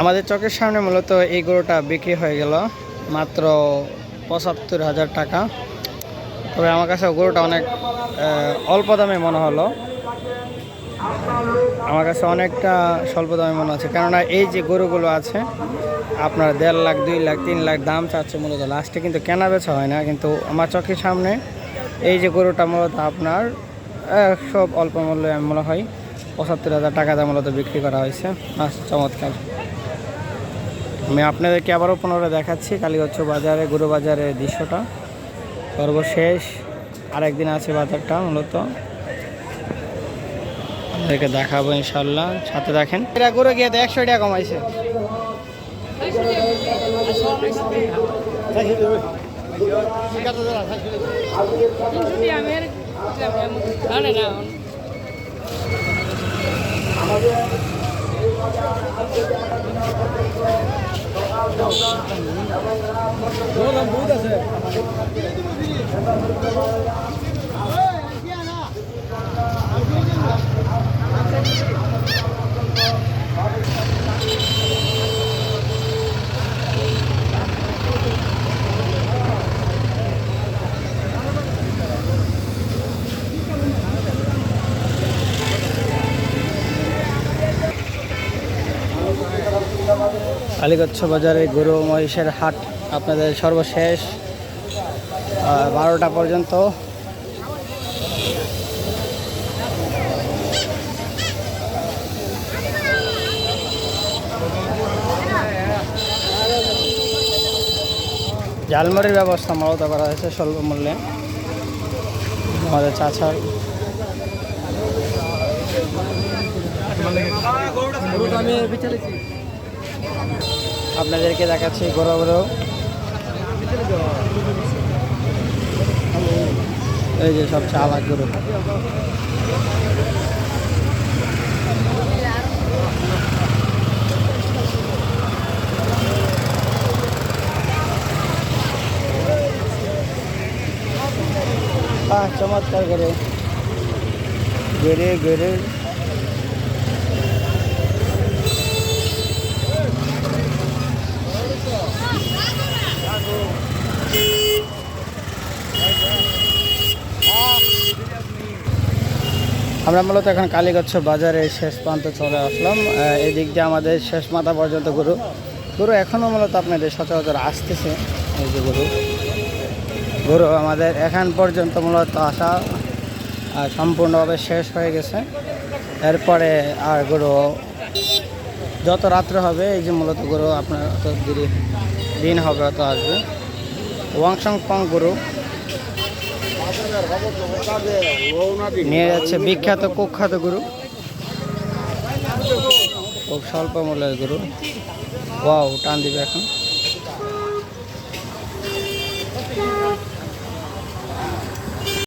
আমাদের চোখের সামনে মূলত এই গরুটা বিক্রি হয়ে গেল, মাত্র পঁচাত্তর হাজার টাকা। তবে আমার কাছে গরুটা অনেক অল্প দামে মনে হলো। আমার কাছে অনেকটা স্বল্প দামে মনে হচ্ছে। কেননা এই যে গরুগুলো আছে, আপনার দেড় লাখ, দুই লাখ, তিন লাখ দাম চাচ্ছে মূলত। লাস্টে কিন্তু কেনা বেচা হয় না, কিন্তু আমার চোখের সামনে এই যে গরুটা মূলত আপনার সব অল্প মূল্যে আমি মনে হয়। পঁচাত্তর হাজার টাকা দাম মূলত বিক্রি করা হয়েছে। বাস চমৎকার। আমি আপনাদেরকে আবারও পুনরায় দেখাচ্ছি কালীগচ্ছ বাজারে, গরু বাজারের দৃশ্যটা। সর্বশেষ আরেকদিন আছে বাজারটা মূলত। আপনাদেরকে দেখাবো ইনশাল্লাহ সাথে দেখেন। এরা গরু গিয়ে একশো টাকা কমাইছে। বহুত আছে। কালীগচ্ছ বাজারে গরু মহিষের হাট আপনাদের সর্বশেষ বারোটা পর্যন্ত। ঝালমুড়ির ব্যবস্থা মূলত করা হয়েছে স্বল্প মূল্যে। আমাদের চাচার আপনাদেরকে দেখাচ্ছি গরু গরু এই যে সব চালাক গরু। চমৎকার করে গেরে গেরে। আমরা মূলত এখন কালীগচ্ছ বাজারের শেষ প্রান্তে চলে আসলাম। আহ, এই দিক দিয়ে আমাদের শেষ মাথা পর্যন্ত গরু। গরু এখনও মূলত আপনাদের সচরাচর আসতেছে। এই যে গরু। গরু আমাদের এখান পর্যন্ত মূলত আসা সম্পূর্ণভাবে শেষ হয়ে গেছে। এরপরে আর গরু যত রাত্রে হবে এই যে মূলত গরু আপনার অত দিন হবে অত আসবে। ওয়াংসং পং গুরু। নিয়ে যাচ্ছে বিখ্যাত কুখ্যাত গুরু। খুব স্বল্প মূল্যের গুরু। ওয়াও, টান দিবে এখন।